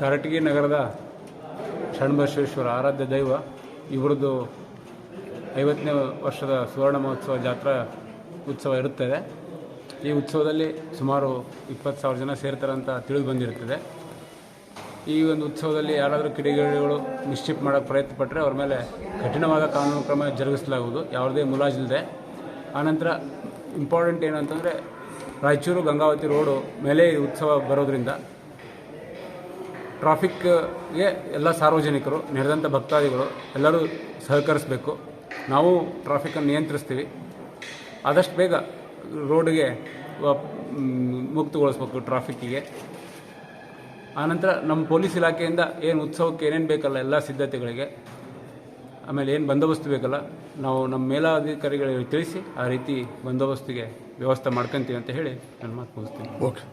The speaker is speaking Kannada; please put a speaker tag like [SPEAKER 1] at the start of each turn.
[SPEAKER 1] ಕಾರಟಗಿ ನಗರದ ಷಣ್ಮಶೇಶ್ವರ ಆರಾಧ್ಯ ದೈವ, ಇವರದ್ದು ಐವತ್ತನೇ ವರ್ಷದ ಸುವರ್ಣ ಮಹೋತ್ಸವ ಜಾತ್ರಾ ಉತ್ಸವ ಇರುತ್ತದೆ. ಈ ಉತ್ಸವದಲ್ಲಿ ಸುಮಾರು ಇಪ್ಪತ್ತು ಸಾವಿರ ಜನ ಸೇರ್ತಾರೆ ಅಂತ ತಿಳಿದು ಬಂದಿರುತ್ತದೆ. ಈ ಒಂದು ಉತ್ಸವದಲ್ಲಿ ಯಾರಾದರೂ ಕಿಡಿಗೇಡಿಗಳು ಮಿಸ್ಚಿಪ್ ಮಾಡೋಕ್ಕೆ ಪ್ರಯತ್ನ ಪಟ್ಟರೆ ಅವ್ರ ಮೇಲೆ ಕಠಿಣವಾದ ಕಾನೂನು ಕ್ರಮ ಜರುಗಿಸಲಾಗುವುದು. ಯಾವುದೇ ಮುಲಾಜಿಲ್ಲದೆ ಆನಂತರ ಇಂಪಾರ್ಟೆಂಟ್ ಏನು ಅಂತಂದರೆ ರಾಯಚೂರು ಗಂಗಾವತಿ ರೋಡು ಮೇಲೆ ಈ ಉತ್ಸವ ಬರೋದ್ರಿಂದ ಟ್ರಾಫಿಕ್ಗೆ ಎಲ್ಲ ಸಾರ್ವಜನಿಕರು ನೆರೆದಂಥ ಭಕ್ತಾದಿಗಳು ಎಲ್ಲರೂ ಸಹಕರಿಸಬೇಕು. ನಾವು ಟ್ರಾಫಿಕನ್ನು ನಿಯಂತ್ರಿಸ್ತೀವಿ. ಆದಷ್ಟು ಬೇಗ ರೋಡ್ಗೆ ಮುಕ್ತಗೊಳಿಸ್ಬೇಕು ಟ್ರಾಫಿಕ್ಕಿಗೆ ಆನಂತರ ನಮ್ಮ ಪೊಲೀಸ್ ಇಲಾಖೆಯಿಂದ ಏನು ಉತ್ಸವಕ್ಕೆ ಏನೇನು ಬೇಕಲ್ಲ ಎಲ್ಲ ಸಿದ್ಧತೆಗಳಿಗೆ, ಆಮೇಲೆ ಏನು ಬಂದೋಬಸ್ತ್ ಬೇಕಲ್ಲ, ನಾವು ನಮ್ಮ ಮೇಲಾಧಿಕಾರಿಗಳಿಗೆ ತಿಳಿಸಿ ಆ ರೀತಿ ಬಂದೋಬಸ್ತಿಗೆ ವ್ಯವಸ್ಥೆ ಮಾಡ್ಕೊತೀವಿ ಅಂತ ಹೇಳಿ ನನ್ನ ಮಾತು ಮುಗಿಸ್ತೀನಿ.
[SPEAKER 2] ಓಕೆ.